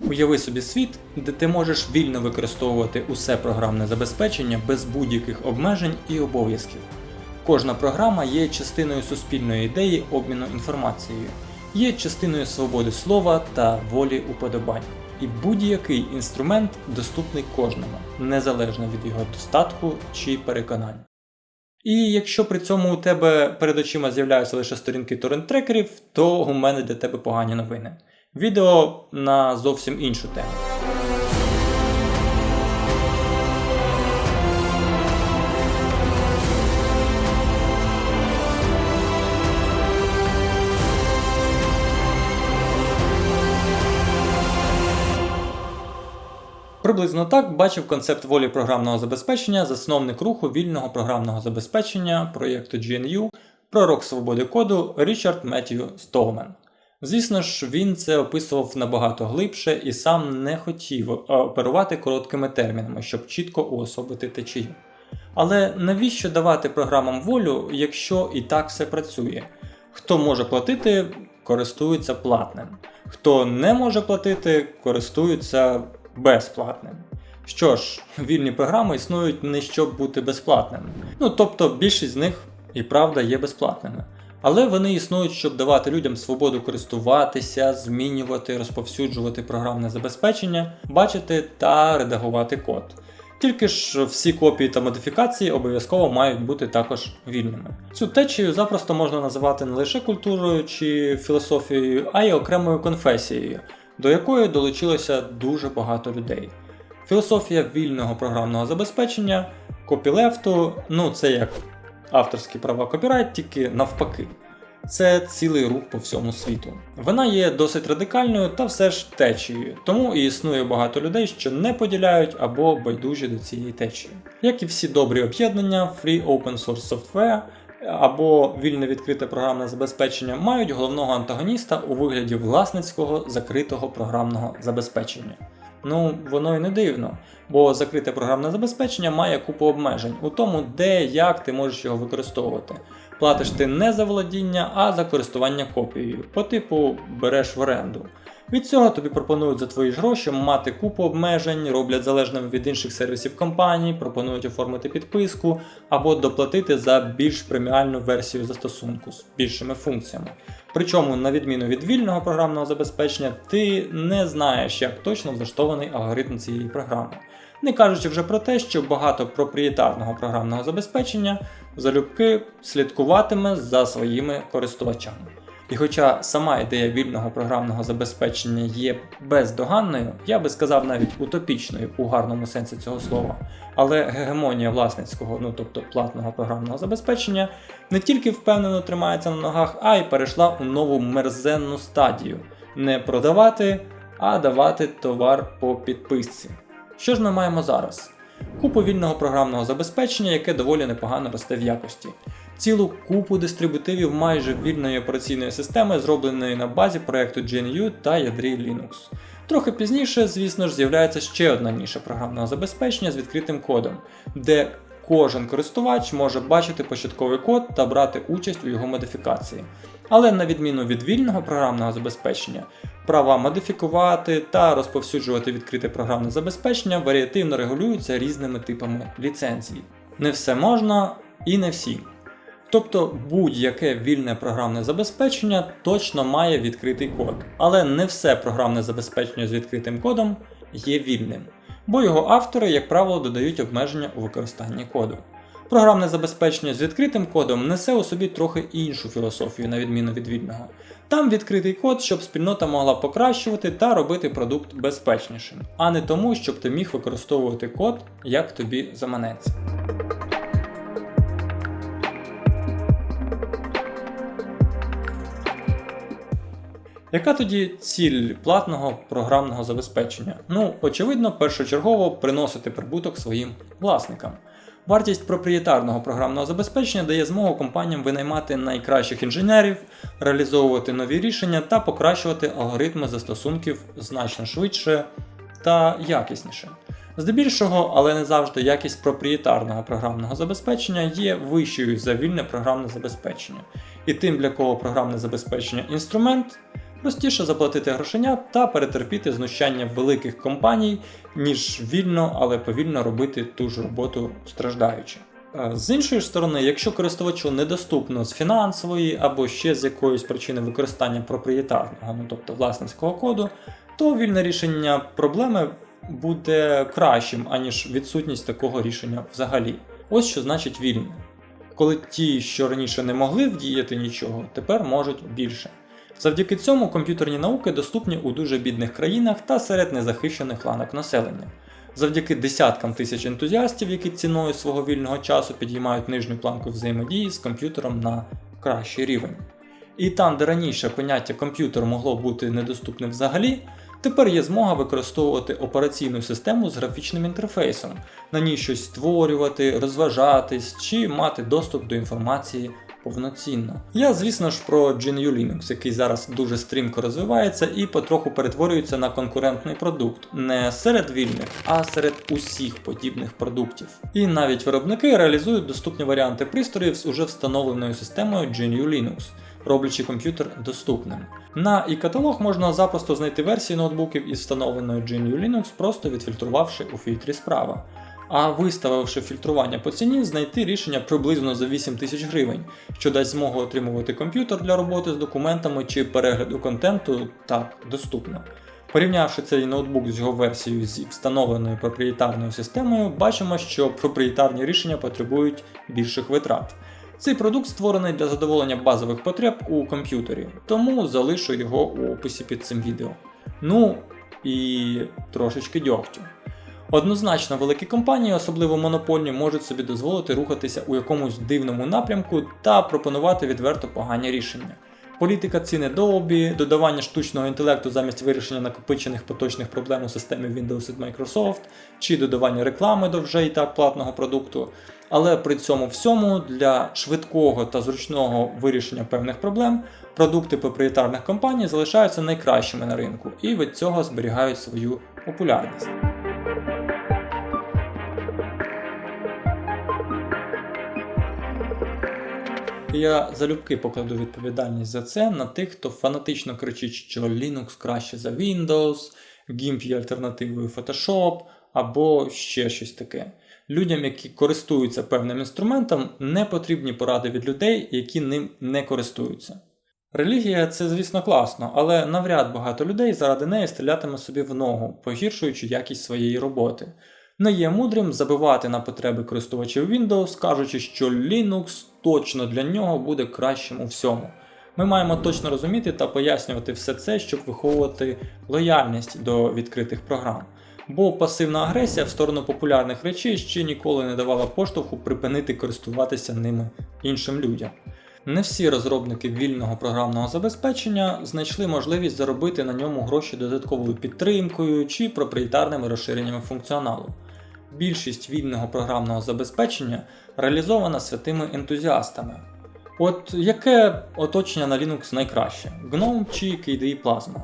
Уяви собі світ, де ти можеш вільно використовувати усе програмне забезпечення без будь-яких обмежень і обов'язків. Кожна програма є частиною суспільної ідеї обміну інформацією, є частиною свободи слова та волі уподобань. І будь-який інструмент доступний кожному, незалежно від його достатку чи переконань. І якщо при цьому у тебе перед очима з'являються лише сторінки торрент-трекерів, то у мене для тебе погані новини. Відео на зовсім іншу тему. Приблизно так бачив концепт волі програмного забезпечення засновник руху вільного програмного забезпечення проєкту GNU, пророк свободи коду Річард Меттью Столмен. Звісно ж, він це описував набагато глибше і сам не хотів оперувати короткими термінами, щоб чітко уособити течію. Але навіщо давати програмам волю, якщо і так все працює? Хто може платити, користується платним. Хто не може платити, користується безплатним. Що ж, вільні програми існують не щоб бути безплатними. Ну тобто більшість з них і правда є безплатними. Але вони існують, щоб давати людям свободу користуватися, змінювати, розповсюджувати програмне забезпечення, бачити та редагувати код. Тільки ж всі копії та модифікації обов'язково мають бути також вільними. Цю течію запросто можна називати не лише культурою чи філософією, а й окремою конфесією, до якої долучилося дуже багато людей. Філософія вільного програмного забезпечення, копілефту, ну це як авторські права копірайт, тільки навпаки. Це цілий рух по всьому світу. Вона є досить радикальною та все ж течією, тому і існує багато людей, що не поділяють або байдужі до цієї течії. Як і всі добрі об'єднання, Free Open Source Software або вільне відкрите програмне забезпечення мають головного антагоніста у вигляді власницького закритого програмного забезпечення. Ну, воно і не дивно, бо закрите програмне забезпечення має купу обмежень у тому, де як ти можеш його використовувати. Платиш ти не за володіння, а за користування копією, по типу береш в оренду. Від цього тобі пропонують за твої гроші мати купу обмежень, роблять залежним від інших сервісів компаній, пропонують оформити підписку або доплатити за більш преміальну версію застосунку з більшими функціями. Причому, на відміну від вільного програмного забезпечення, ти не знаєш, як точно влаштований алгоритм цієї програми. Не кажучи вже про те, що багато проприєтарного програмного забезпечення залюбки слідкуватиме за своїми користувачами. І хоча сама ідея вільного програмного забезпечення є бездоганною, я би сказав навіть утопічною у гарному сенсі цього слова, але гегемонія власницького, ну тобто платного програмного забезпечення, не тільки впевнено тримається на ногах, а й перейшла у нову мерзенну стадію не продавати, а давати товар по підписці. Що ж ми маємо зараз? Купу вільного програмного забезпечення, яке доволі непогано росте в якості. Цілу купу дистрибутивів майже вільної операційної системи, зробленої на базі проекту GNU та ядрі Linux. Трохи пізніше, звісно ж, з'являється ще одна ніша програмного забезпечення з відкритим кодом, де кожен користувач може бачити початковий код та брати участь у його модифікації. Але на відміну від вільного програмного забезпечення, права модифікувати та розповсюджувати відкрите програмне забезпечення варіативно регулюються різними типами ліцензій. Не все можна і не всі. Тобто будь-яке вільне програмне забезпечення точно має відкритий код, але не все програмне забезпечення з відкритим кодом є вільним, бо його автори, як правило, додають обмеження у використанні коду. Програмне забезпечення з відкритим кодом несе у собі трохи іншу філософію, на відміну від вільного. Там відкритий код, щоб спільнота могла покращувати та робити продукт безпечнішим, а не тому, щоб ти міг використовувати код, як тобі заманеться. Яка тоді ціль платного програмного забезпечення? Ну, очевидно, першочергово приносити прибуток своїм власникам. Вартість проприєтарного програмного забезпечення дає змогу компаніям винаймати найкращих інженерів, реалізовувати нові рішення та покращувати алгоритми застосунків значно швидше та якісніше. Здебільшого, але не завжди якість проприєтарного програмного забезпечення є вищою за вільне програмне забезпечення. І тим, для кого програмне забезпечення інструмент, Простіше заплатити грошення та перетерпіти знущання великих компаній, ніж вільно, але повільно робити ту ж роботу страждаючи. Е, З іншої сторони, якщо користувачу недоступно з фінансової або ще з якоїсь причини використання проприєтарного, ну тобто власницького коду, то вільне рішення проблеми буде кращим, аніж відсутність такого рішення взагалі. Ось що значить вільне. Коли ті, що раніше не могли вдіяти нічого, тепер можуть більше. Завдяки цьому комп'ютерні науки доступні у дуже бідних країнах та серед незахищених ланок населення. Завдяки десяткам тисяч ентузіастів, які ціною свого вільного часу підіймають нижню планку взаємодії з комп'ютером на кращий рівень. І там, де раніше поняття комп'ютер могло бути недоступне взагалі, тепер є змога використовувати операційну систему з графічним інтерфейсом, на ній щось створювати, розважатись чи мати доступ до інформації повноцінно. Я, звісно ж, про GNU Linux, який зараз дуже стрімко розвивається і потроху перетворюється на конкурентний продукт не серед вільних, а серед усіх подібних продуктів. І навіть виробники реалізують доступні варіанти пристроїв з уже встановленою системою GNU Linux. Роблячи комп'ютер доступним. На і-каталог можна запросто знайти версії ноутбуків із встановленою GNU Linux, просто відфільтрувавши у фільтрі справа. А виставивши фільтрування по ціні, знайти рішення приблизно за 8 тисяч гривень, що дасть змогу отримувати комп'ютер для роботи з документами чи перегляду контенту так доступно. Порівнявши цей ноутбук з його версією зі встановленою проприєтарною системою, бачимо, що проприєтарні рішення потребують більших витрат. Цей продукт створений для задоволення базових потреб у комп'ютері, тому залишу його у описі під цим відео. Ну і трошечки дьогтю. Однозначно, великі компанії, особливо монопольні, можуть собі дозволити рухатися у якомусь дивному напрямку та пропонувати відверто погані рішення. Політика ціни Dolby, додавання штучного інтелекту замість вирішення накопичених поточних проблем у системі Windows від Microsoft, чи додавання реклами до вже і так платного продукту. Але при цьому всьому для швидкого та зручного вирішення певних проблем продукти проприєтарних компаній залишаються найкращими на ринку і від цього зберігають свою популярність. Я залюбки покладу відповідальність за це на тих, хто фанатично кричить, що Linux краще за Windows, GIMP є альтернативою Photoshop або ще щось таке. Людям, які користуються певним інструментом, не потрібні поради від людей, які ним не користуються. Релігія це, звісно, класно, але навряд багато людей заради неї стрілятиме собі в ногу, погіршуючи якість своєї роботи. Не є мудрим забивати на потреби користувачів Windows, кажучи, що Linux точно для нього буде кращим у всьому. Ми маємо точно розуміти та пояснювати все це, щоб виховувати лояльність до відкритих програм. Бо пасивна агресія в сторону популярних речей ще ніколи не давала поштовху припинити користуватися ними іншим людям. Не всі розробники вільного програмного забезпечення знайшли можливість заробити на ньому гроші додатковою підтримкою чи проприєтарними розширеннями функціоналу. Більшість вільного програмного забезпечення реалізована святими ентузіастами. От яке оточення на Linux найкраще? GNOME чи KDE Plasma?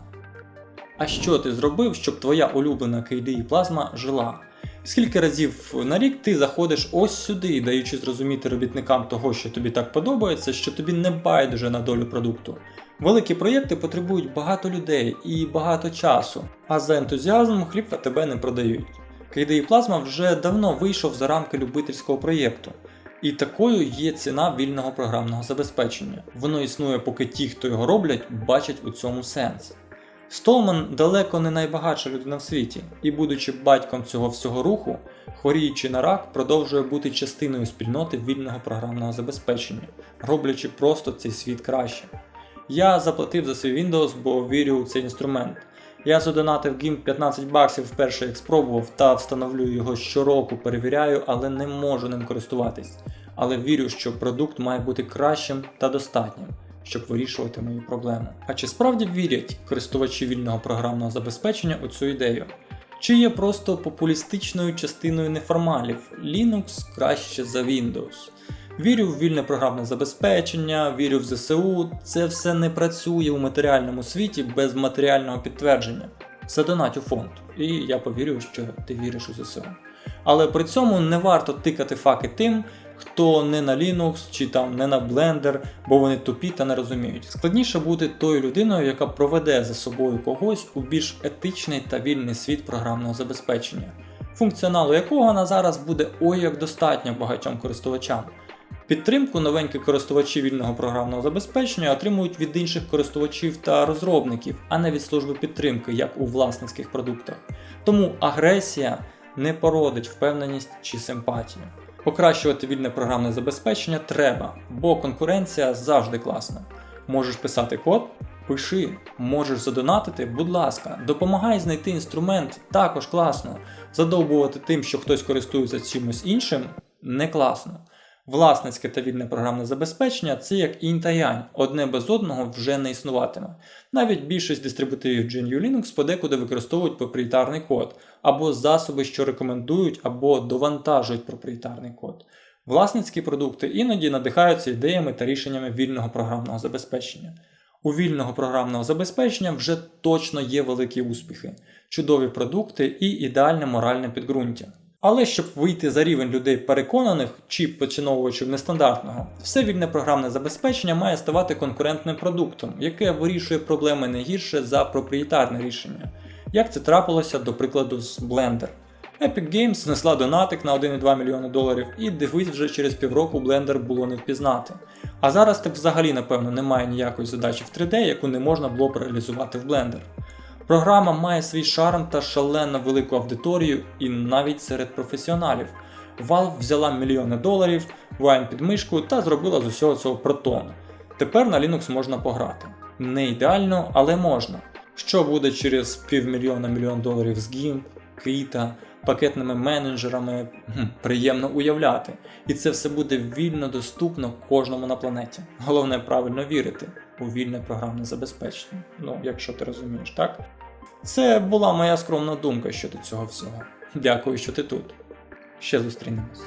А що ти зробив, щоб твоя улюблена KDE Plasma жила? Скільки разів на рік ти заходиш ось сюди, даючи зрозуміти робітникам того, що тобі так подобається, що тобі не байдуже на долю продукту. Великі проєкти потребують багато людей і багато часу, а за ентузіазм хліб тебе не продають. KDE Plasma вже давно вийшов за рамки любительського проєкту. І такою є ціна вільного програмного забезпечення. Воно існує, поки ті, хто його роблять, бачать у цьому сенс. Столман далеко не найбагатша людина в світі, і, будучи батьком цього всього руху, хворіючи на рак, продовжує бути частиною спільноти вільного програмного забезпечення, роблячи просто цей світ краще. Я заплатив за свій Windows, бо вірю у цей інструмент. Я задонатив GIMP 15 баксів вперше як спробував та встановлюю його щороку, перевіряю, але не можу ним користуватись. Але вірю, що продукт має бути кращим та достатнім, щоб вирішувати мої проблеми. А чи справді вірять користувачі вільного програмного забезпечення у цю ідею? Чи є просто популістичною частиною неформалів Linux краще за Windows? Вірю в вільне програмне забезпечення, вірю в ЗСУ. Це все не працює у матеріальному світі без матеріального підтвердження. Задонать у фонд, і я повірю, що ти віриш у ЗСУ. Але при цьому не варто тикати факи тим, хто не на Linux чи там не на Blender, бо вони тупі та не розуміють. Складніше бути тою людиною, яка проведе за собою когось у більш етичний та вільний світ програмного забезпечення, функціоналу якого на зараз буде ой як достатньо багатьом користувачам. Підтримку новенькі користувачі вільного програмного забезпечення отримують від інших користувачів та розробників, а не від служби підтримки, як у власницьких продуктах. Тому агресія не породить впевненість чи симпатію. Покращувати вільне програмне забезпечення треба, бо конкуренція завжди класна. Можеш писати код? Пиши, можеш задонатити, будь ласка, допомагай знайти інструмент, також класно. Задовбувати тим, що хтось користується чимось іншим, не класно. Власницьке та вільне програмне забезпечення це як інь та одне без одного вже не існуватиме. Навіть більшість дистрибутивів GNU Linux подекуди використовують проприєтарний код, або засоби, що рекомендують або довантажують проприєтарний код. Власницькі продукти іноді надихаються ідеями та рішеннями вільного програмного забезпечення. У вільного програмного забезпечення вже точно є великі успіхи, чудові продукти і ідеальне моральне підґрунтя. Але щоб вийти за рівень людей переконаних чи поціновувачів нестандартного, все вільне програмне забезпечення має ставати конкурентним продуктом, яке вирішує проблеми не гірше за проприєтарне рішення, як це трапилося до прикладу з Blender. Epic Games знесла донатик на 1,2 мільйони доларів і дивись вже через півроку Blender було не впізнати. А зараз так взагалі, напевно, немає ніякої задачі в 3D, яку не можна було б реалізувати в Blender. Програма має свій шарм та шалено велику аудиторію і навіть серед професіоналів. Valve взяла мільйони доларів, Wine під мишку та зробила з усього цього протон. Тепер на Linux можна пограти. Не ідеально, але можна. Що буде через півмільйона мільйон доларів з GIMP, Krita, пакетними менеджерами, приємно уявляти. І це все буде вільно доступно кожному на планеті. Головне правильно вірити у вільне програмне забезпечення. Ну, якщо ти розумієш, так? Це була моя скромна думка щодо цього всього. Дякую, що ти тут. Ще зустрінемось.